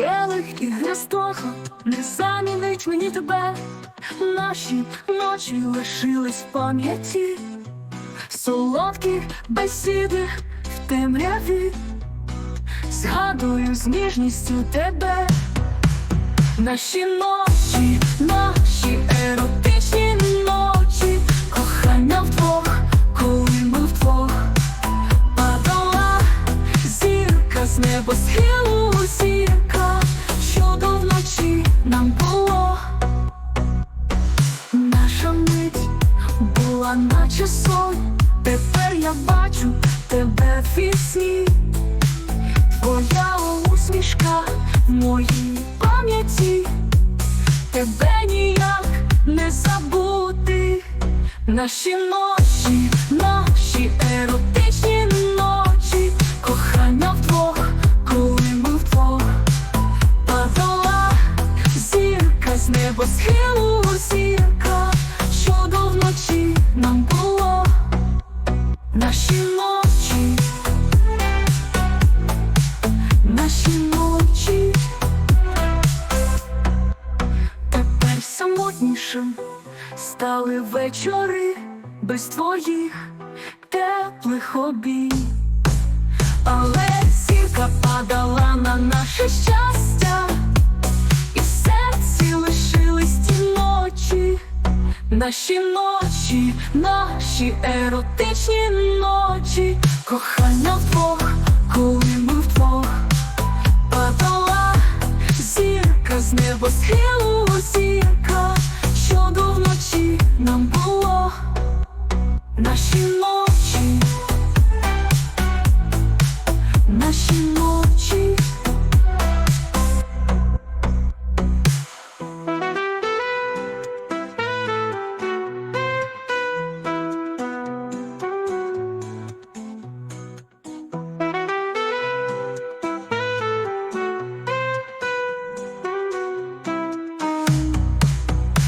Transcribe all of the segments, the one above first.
келих і грестого не замінить мені тебе. Наші ночі лишились в пам'яті, солодкі бесіди в темряві, згадую з ніжністю тебе. Наші ночі, наші еротичні ночі, кохання вдвох, коли ми вдвох. Падала зірка з небосхилу, наче сон, тепер я бачу тебе в вісні. Твоя усмішка в моїй пам'яті, тебе ніяк не забути. Наші ночі, наші еротичні ночі, кохання вдвох, коли ми падала зірка з небосхилу, стали вечори без твоїх теплих обій, але зірка падала на наше щастя, і серці лишились ті ночі, наші ночі, наші еротичні ночі, кохання вдвох, коли ми вдвох. Падала зірка з небосхилу, зірка, чудо вночі нам було. Наші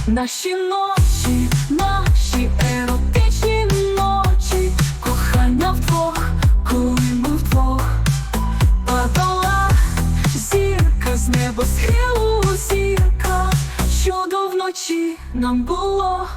Наші ночі, наші еротичні ночі, кохання вдвох, коли ми вдвох падала зірка з небосхилу, зірка, чудо вночі нам було.